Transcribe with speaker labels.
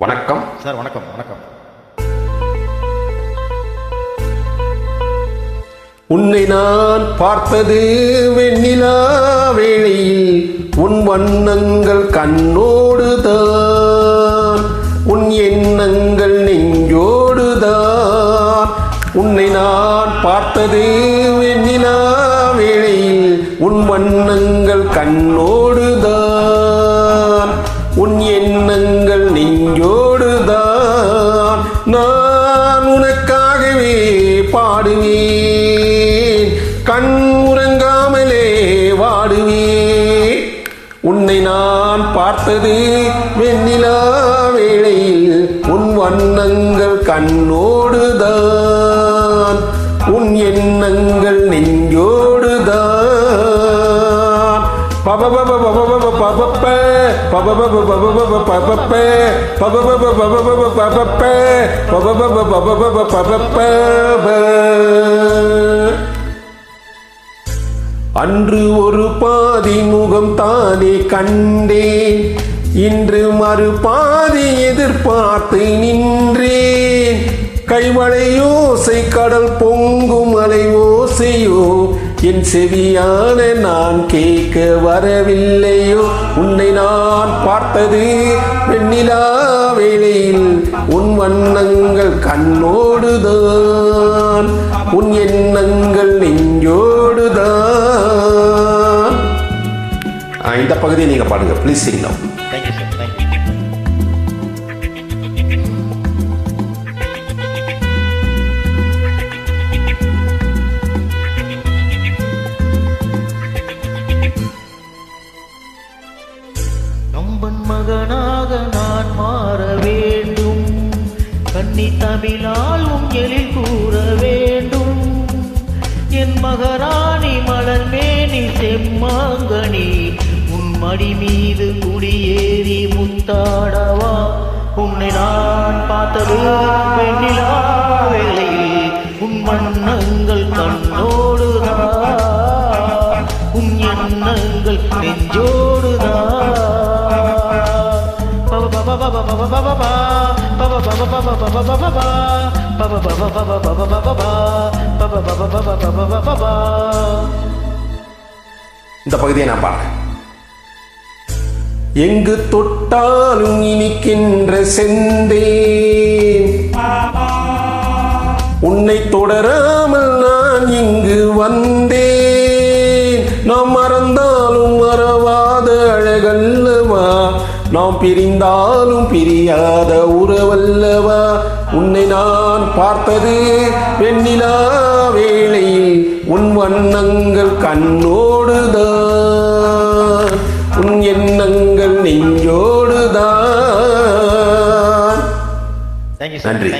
Speaker 1: வணக்கம்.
Speaker 2: சார் வணக்கம் வணக்கம்.
Speaker 1: உன்னை நான் பார்த்தது வெண்ணிலா வேளையில் உன் வண்ணங்கள் கண்ணோடுதான். உன் எண்ணங்கள் நெஞ்சோடுதான். உன்னை நான் பார்த்தது வெண்ணிலா வேளையில் உன் வண்ணங்கள் கண்ணோடுதான் நான் உனக்காகவே பாடுவேன் கண் உறங்காமலே வாடுவேன் உன்னை நான் பார்த்தது வெண்ணிலா வேளையில் உன் வண்ணங்கள் கண்ணோடுதான் உன் எண்ணங்கள் நெஞ்சோடுதான் பப பப பப பப பப அன்று ஒரு பாதி முகம் தானே கண்டேன். இன்று மறு பாதி எதிர்பார்த்து நின்றேன். கைவளையோசை கடல் பொங்கும் அலை ஓசையோ என் செவியான நான் கேட்க வரவில்லையோ? உன்னை நான் பார்த்தது வெண்ணிலா வேளையில். உன் வண்ணங்கள் கண்ணோடுதான். உன் எண்ணங்கள் நெஞ்சோடுதான். இந்த பகுதியை நீங்க பாடுங்க. ப்ளீஸ் சிங்னம்
Speaker 2: தேங்க்யூ
Speaker 3: நீ தமிழால் உங்களில் கூற வேண்டும் என் மகராணி மலர் மேனி செம்மாங்கனி உன் மடி மீது குடியேறி முத்தாடவா உன்னை நான் பார்த்தது வெண்ணிலா வேளையில் உன் வண்ணங்கள் கண்ணோடுதா உன் எண்ணங்கள் நெஞ்சோடுதான்
Speaker 1: இந்த பகுதியை நான் பாடுறேன். எங்கு தொட்டாலும் இனிக்கின்ற செந்தேன் உன்னை தொடராமல் நான் நாம் பிரிந்தாலும் பிரியாத உறவல்லவா? உன்னை நான் பார்த்தது வெண்ணிலா வேளையில் உன் வண்ணங்கள் கண்ணோடுதான் உன் எண்ணங்கள் நெஞ்சோடுதான் நன்றி.